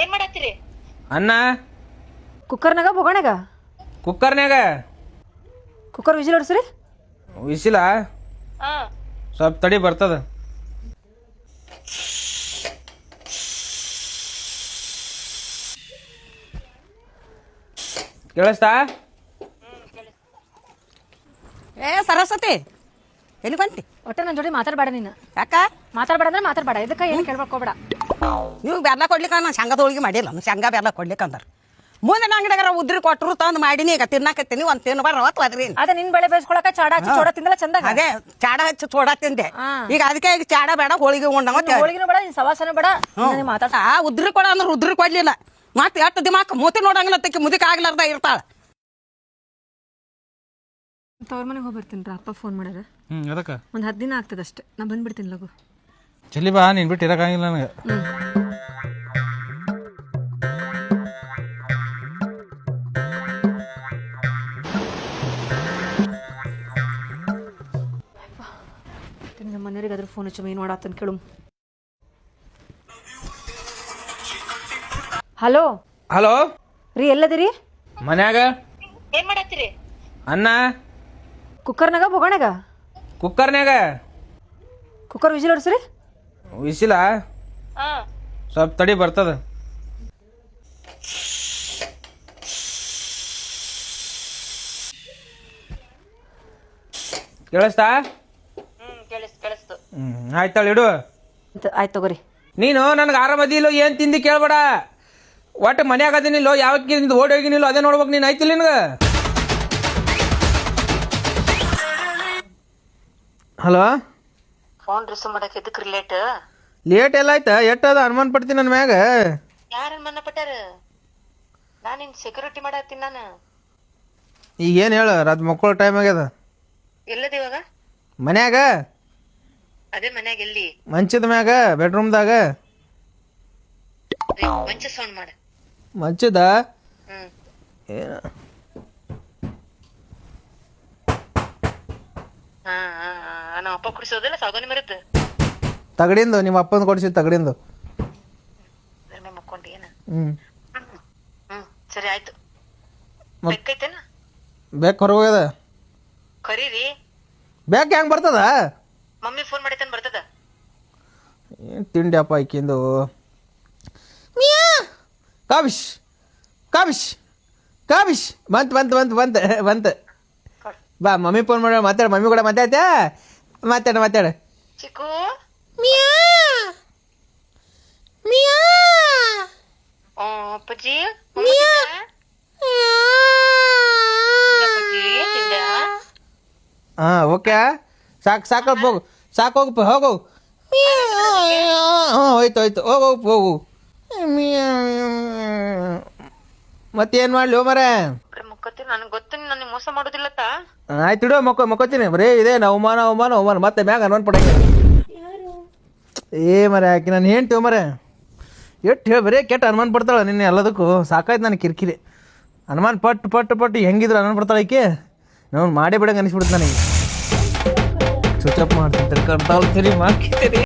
ಏನ್ ಮಾಡತ್ತೀರಿ? ಅನ್ನ ಕುಕ್ಕರ್ನಾಗ ಬೊಗಣಾಗ ಕುಕ್ಕರ್ನ್ಯಾಗ. Cooker vigil ಹೊಡ್ಸ್ರಿ. ವಿಸಿಲ ಹಾ. ಸ್ವಲ್ಪ ತಡಿ ಬರ್ತದ. ಕೇಳಿಸ್ತಾ. ಏ ಸರಸ್ವತಿ. ಎಲ್ಲಿ ಬಂತಿ ಒಟ್ಟೆ ನನ್ನ ಜೋಡಿ ಮಾತಾಡಬೇಡ ನೀನು. ಯಾಕ? ಮಾತಾಡಬೇಡ ಅಂದ್ರೆ ಮಾತಾಡಬೇಡ. ಇದಕ್ಕೆ ಏನು ಕೇಳ್ಬೇಕೋಬೇಡ ನೀವು ಬೆಲ್ಲ ಕೊಡ್ಲಿಕ್ಕೆ ನಾನು ಶೇಂಗಾದ ಹೋಳಿಗೆ ಮಾಡಿಲ್ಲ. ನಾನು ಶೇಂಗಾ ಬೆಲ್ಲ ಕೊಡ್ಲಿಕ್ಕೆ ಅಂದ್ರೆ. ಮುಂದೆ ಅಂಗಡಿಯಾಗ ಉದ್ರಿ ಕೊಟ್ಟರು ತಂದು ಮಾಡೀನಿ. ಈಗ ತಿನ್ನಾಕತ್ತೀನಿ ಒಂದು ತಿನ್ನು ಬರ್ರ ಅವತ್ತು ಅದ್ರಿ ಅದ ನಿನ್ ಬೆಳೆ ಬೇಯಿಸ್ಕೊಳಕ ಚಾಡ ಹಚ್ಚಿ ಚೋಡ ತಿಂದಲ್ಲ ಚಂದ ಅದೇ ಚಾಡ ಹಚ್ಚಿ ಚೋಡ ತಿಂದೆ. ಈಗ ಅದಕ್ಕೆ ಈಗ ಚಾಡ ಬೇಡ ಹೋಳಿಗೆ ಉಂಡವ ಹೋಳಿಗೆ ಬೇಡ ನಿನ್ ಸವಾಸನೂ ಬೇಡ. ಮಾತಾಡ ಆ ಉದ್ರಿ ಕೊಡ ಅಂದ್ರೆ ಉದ್ರಿ ಕೊಡ್ಲಿಲ್ಲ. ಮತ್ತೆ ಎಷ್ಟು ದಿಮಾಕ್ ಮೂತಿ ನೋಡಂಗಿಲ್ಲ ತಕ್ಕಿ ಮುದಿಕ ಆಗ್ಲಾರ್ದ ಇರ್ತಾಳ. ತವ್ರ ಮನೆಗೆ ಹೋಗಿ ಬರ್ತೀನಿ ಅಪ್ಪ ಫೋನ್ ಮಾಡ್ಯಾರ. ಹ್ಞೂ ಅದಕ್ಕೆ? ಒಂದು ಹತ್ತು ದಿನ ಆಗ್ತದೆ ಅಷ್ಟೇ ನಾ ಬಂದ್ಬಿಡ್ತೀನಿ ಲಗು. ಚಲಿ ಬಾ ನೀನು ಬಿಟ್ಟು ಇರೋಕ್ಕಾಗಿಲ್ಲ ನನಗೆ. ನಮ್ಮ ಮನೆಯವ್ರಿಗೆ ಅದ್ರ ಫೋನ್ ಹಚ್ಚು ಏನು ಮಾಡಾತನ್ ಕೇಳು. ಹಲೋ? ಹಲೋ? ರೀ ಎಲ್ಲದಿರಿ? ಮನ್ಯಾಗ? ಏನ್ ಮಾಡತ್ತೀರಿ? ಅನ್ನ? ಕುಕ್ಕರ್ನಾಗ ಬೊಗಣಾಗ? ಕುಕ್ಕರ್ನ್ಯಾಗ? Cooker whistle ಹೊಡ್ಸ್ರಿ. ವಿಸಿಲ ಹಾ. ಸ್ವಲ್ಪ ತಡಿ ಬರ್ತದ. ಕೇಳಿಸ್ತಾ? ಹ್ಮ್ ಆಯ್ತಾಳ ಇಡು. ಆಯ್ತು ತಗೋರಿ. ನೀನು ನನಗೆ ಆರಾಮದಿಲ್ಲೋ ಏನು ತಿಂದು ಕೇಳ್ಬೇಡ. ಒಟ್ಟು ಮನ್ಯಾಗ ಅದಿನಿಲ್ಲೋ ಯಾವ ನಿಂದು ಓಡಿ ಹೋಗಿನಿಲ್ಲೋ ಅದೇ ನೋಡ್ಬೇಕು ನೀನು ಆಯ್ತಿಲ್ಲ ನಿನಗೆ? ಹಲೋ? ಫೋನ್ ರಿಸೀವ್ ಮಾಡಕ್ ಇದಕ್ ರಿಲೇಟ್ ಲೇಟ್ ಎಲ್ಲ ಆಯ್ತಾ? ಎಟ್ಟದ ಅನುಮಾನ ಪಡ್ತೀನಿ ನನ್ನ ಮ್ಯಾಗ. ಯಾರ ಮನ್ನ ಪಟ್ಟಾರ? ನಾನು ನಿನ್ ಸೆಕ್ಯೂರಿಟಿ ಮಾಡತ್ತೀನಿ ನಾನು. ಈಗ ಏನು ಹೇಳು? ರಾತ್ ಮಕ್ಕಳ ಟೈಮ್ ಆಗ್ಯದ. ಎಲ್ಲದ ಇವಾಗ? ಮನ್ಯಾಗ? ಅದೇ ಮನ್ಯಾಗ ಎಲ್ಲಿ? ಮಂಚದ ಮ್ಯಾಗ ಬೆಡ್ರೂಮ್ದಾಗ ಮಂಚ ಸೌಂಡ್ ಮಾಡ. ಮಂಚದ? ಹ್ಮ್. ಏನು ಹಾ ಹಾ ಹಾ ನಮ್ಮ ಅಪ್ಪ ಕುಡಿಸೋದಿಲ್ಲ ಸಾಗೋನಿ ಮರದ್ದು ತಗಡಿಂದು ನಿಮ್ಮ ಅಪ್ಪನ ಕೊಡಿಸಿ ತಗಡಿಂದು. ಮೇಲೆ ಮಕ್ಕೊಂಡಿ ಏನ? ಹ್ಞೂ ಹ್ಮ್ ಸರಿ ಆಯ್ತು. ಮತ್- ಬೆಕ್ಕೈತೇನ ಬೇಕು ಹೊರಗೋಗ್ಯದ ಕರೀರಿ. ಬ್ಯಾಕ್ ಹೆಂಗೆ ಬರ್ತದ? ಮಮ್ಮಿ ಫೋನ್ ಮಾಡೈತೇನ್ ಬರ್ತದ? ಏನು ತಿಂಡಿ ಅಪ್ಪ ಆಕಿಂದು ಕಾಬಿಶ್ ಕಾಬಿಶ್ ಕಾಬಿಶ್ ಬಂತು ಬಂತು ಬಂತು ಬಂತು ಬಂತು. ಬಾ ಮಮ್ಮಿ ಫೋನ್ ಮಾಡ ಮಾತಾಡ ಮಮ್ಮಿ ಕೂಡ ಮಾತಾಡ್ತಾ? ಮಾತಾಡ ಮಾತಾಡ. ಚಿಕ್ಕು? ಮಿಯಾ! ಮಿಯಾ! ಓ ಅಪ್ಪಾಜಿ ಮಿಯಾ! ಹಾಂ ಓಕೆ. ಸಾಕು ಸಾಕು ಹೋಗು ಸಾಕು ಹೋಗು ಹೋಗು ಹ್ಞೂ ಹೋಯ್ತು ಹೋಯ್ತು. ಹೋಗು ಹೋಗು ಹೋಗು. ಮತ್ತೇನು ಮಾಡಲಿ ಹೋ ಮರ ಮುಕ್ಕತ್ತೀನಿ ನನಗೆ ಗೊತ್ತು ನನಗೆ ಮೋಸ ಮಾಡೋದಿಲ್ಲತ್ತ ಆಯ್ತು ಇಡೋ ಮಕ್ಕ ಮಕ್ಕೋತೀನಿ ಬರೀ ಇದೆ ಅವಮಾನ ಅವಮಾನ ಅವಮಾನ ಮತ್ತೆ ಮ್ಯಾಗ ಅನುಮಾನ ಪಡಂಗೆ ಏ ಮರೆ ಆಕೆ ನಾನು ಹೇಳ್ತೀವಿ ಮರೆ ಎಷ್ಟು ಹೇಳಿ ಬರೀ ಕೆಟ್ಟ ಅನುಮಾನ ಪಡ್ತಾಳೆ ನಿನ್ನೆ ಎಲ್ಲದಕ್ಕೂ ಸಾಕಾಯ್ತು ನನಗೆ ಕಿರಿಕಿರಿ ಅನುಮಾನ ಪಟ್ಟು ಪಟ್ಟು ಪಟ್ಟು ಹೆಂಗಿದ್ರು ಅನುಮಾನ ಪಡ್ತಾಳೆ ಆಕೆ ನಾವು ಮಾಡೇ ಬಿಡಂಗೆ ಅನಿಸ್ಬಿಡ್ತು ನನಗೆ ಸ್ವಿಚ್ ಆಫ್ ಮಾಡ್ತೀನಿ ಕರ್ತಾವ್ ಸರಿ ಮಾಡ್ತೀನಿ